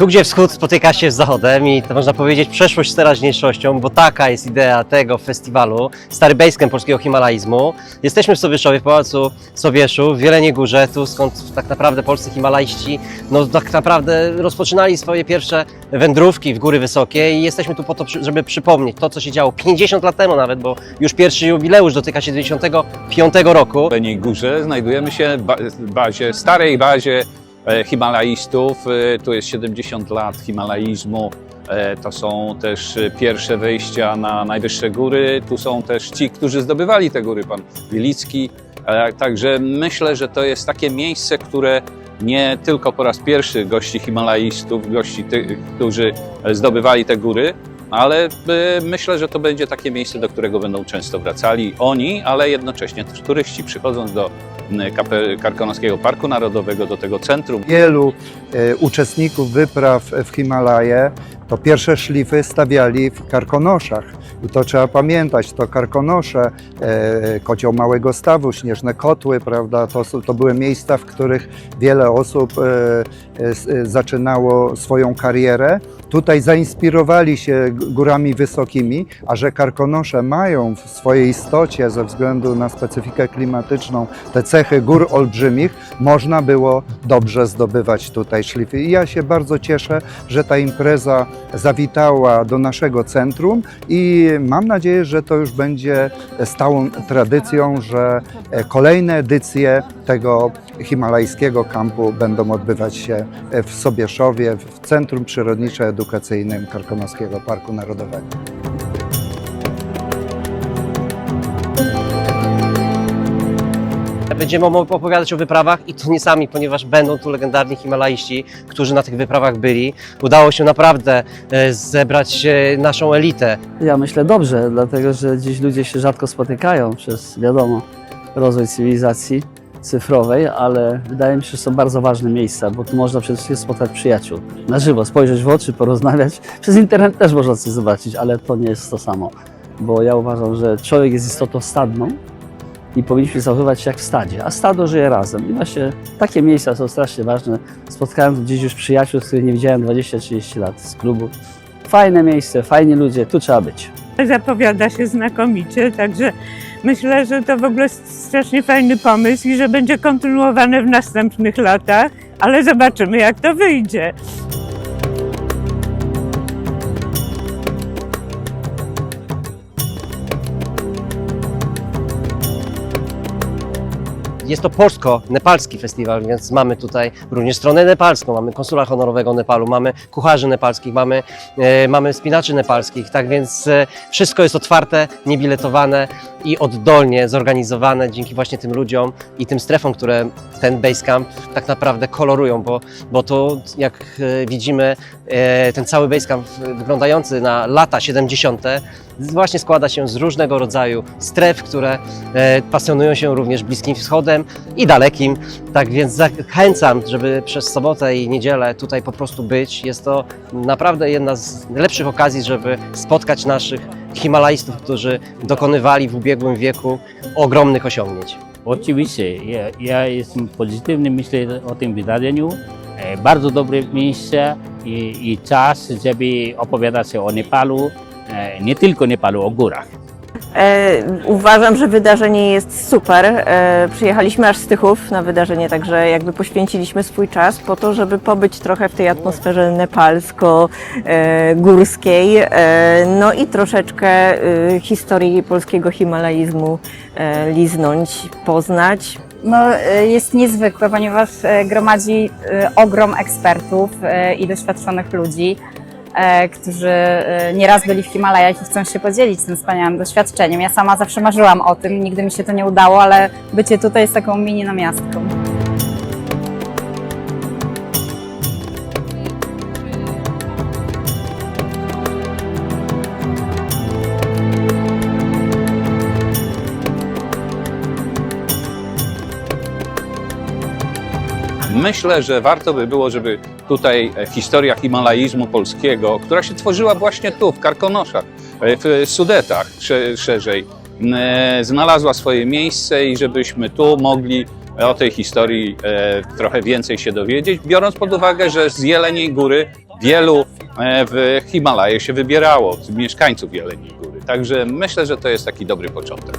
Tu, gdzie wschód spotyka się z zachodem i to można powiedzieć przeszłość z teraźniejszością, bo taka jest idea tego festiwalu, stary basecamp polskiego himalaizmu. Jesteśmy w Sobieszowie, w Pałacu Sobieszu, w Jeleniej Górze, tu skąd tak naprawdę polscy himalaiści no tak naprawdę rozpoczynali swoje pierwsze wędrówki w góry wysokie i jesteśmy tu po to, żeby przypomnieć to, co się działo 50 lat temu nawet, bo już pierwszy jubileusz dotyka się 95 roku. W Jeleniej Górze znajdujemy się w ba- bazie, starej bazie himalaistów. E, Tu jest 70 lat himalaizmu. E, To są też e, pierwsze wejścia na najwyższe góry. Tu są też ci, którzy zdobywali te góry, pan Wielicki. E, Także myślę, że to jest takie miejsce, które nie tylko po raz pierwszy gości himalaistów, gości tych, którzy e, zdobywali te góry, ale e, myślę, że to będzie takie miejsce, do którego będą często wracali oni, ale jednocześnie też turyści przychodząc do Karkonoskiego Parku Narodowego, do tego centrum. Wielu e, uczestników wypraw w Himalaje to pierwsze szlify stawiali w Karkonoszach. I to trzeba pamiętać, to Karkonosze, e, kocioł Małego Stawu, Śnieżne Kotły, prawda, to, to były miejsca, w których wiele osób e, e, e, zaczynało swoją karierę. Tutaj zainspirowali się górami wysokimi, a że Karkonosze mają w swojej istocie, ze względu na specyfikę klimatyczną, te cechy gór olbrzymich, można było dobrze zdobywać tutaj szlify. I ja się bardzo cieszę, że ta impreza zawitała do naszego centrum i mam nadzieję, że to już będzie stałą tradycją, że kolejne edycje tego himalajskiego kampu będą odbywać się w Sobieszowie, w Centrum Przyrodniczo-Edukacyjnym Karkonoskiego Parku Narodowego. Będziemy opowiadać o wyprawach i to nie sami, ponieważ będą tu legendarni himalaiści, którzy na tych wyprawach byli. Udało się naprawdę e, zebrać e, naszą elitę. Ja myślę dobrze, dlatego że dziś ludzie się rzadko spotykają przez, wiadomo, rozwój cywilizacji cyfrowej, ale wydaje mi się, że są bardzo ważne miejsca, bo tu można przede wszystkim spotkać przyjaciół. Na żywo, spojrzeć w oczy, porozmawiać. Przez internet też można coś zobaczyć, ale to nie jest to samo. Bo ja uważam, że człowiek jest istotą stadną i powinniśmy zachowywać się jak w stadzie, a stado żyje razem. I właśnie takie miejsca są strasznie ważne. Spotkałem gdzieś już przyjaciół, z których nie widziałem 20-30 lat z klubu. Fajne miejsce, fajni ludzie, tu trzeba być. zapowiada się znakomicie, także myślę, że to w ogóle strasznie fajny pomysł i że będzie kontynuowany w następnych latach, ale zobaczymy jak to wyjdzie. Jest to polsko-nepalski festiwal, więc mamy tutaj również stronę nepalską, mamy konsula honorowego Nepalu, mamy kucharzy nepalskich, mamy, e, mamy spinaczy nepalskich, tak więc e, wszystko jest otwarte, niebiletowane i oddolnie zorganizowane dzięki właśnie tym ludziom i tym strefom, które ten basecamp tak naprawdę kolorują, bo, bo to jak e, widzimy ten cały basecamp wyglądający na lata 70. właśnie składa się z różnego rodzaju stref, które e, pasjonują się również Bliskim Wschodem i dalekim. Tak więc zachęcam, żeby przez sobotę i niedzielę tutaj po prostu być. Jest to naprawdę jedna z lepszych okazji, żeby spotkać naszych Himalajstów, którzy dokonywali w ubiegłym wieku ogromnych osiągnięć. Oczywiście, ja, ja jestem pozytywny, myślę o tym wydarzeniu. E, Bardzo dobre miejsce i, i czas, żeby opowiadać o Nepalu, e, nie tylko Nepalu, o górach. E, uważam, że wydarzenie jest super. E, przyjechaliśmy aż z Tychów na wydarzenie, także jakby poświęciliśmy swój czas po to, żeby pobyć trochę w tej atmosferze nepalsko-górskiej, e, no i troszeczkę e, historii polskiego himalaizmu e, liznąć, poznać. No, y, jest niezwykłe, ponieważ y, gromadzi y, ogrom ekspertów i doświadczonych ludzi, e, którzy nieraz byli w Himalajach i chcą się podzielić tym wspaniałym doświadczeniem. Ja sama zawsze marzyłam o tym, nigdy mi się to nie udało, ale bycie tutaj jest taką mini namiastką. Myślę, że warto by było, żeby tutaj e, historia himalaizmu polskiego, która się tworzyła właśnie tu, w Karkonoszach, e, w Sudetach sze- szerzej, e, znalazła swoje miejsce i żebyśmy tu mogli o tej historii trochę więcej się dowiedzieć, biorąc pod uwagę, że z Jeleniej Góry wielu w Himalaje się wybierało, mieszkańców Jeleniej Góry. Także myślę, że to jest taki dobry początek.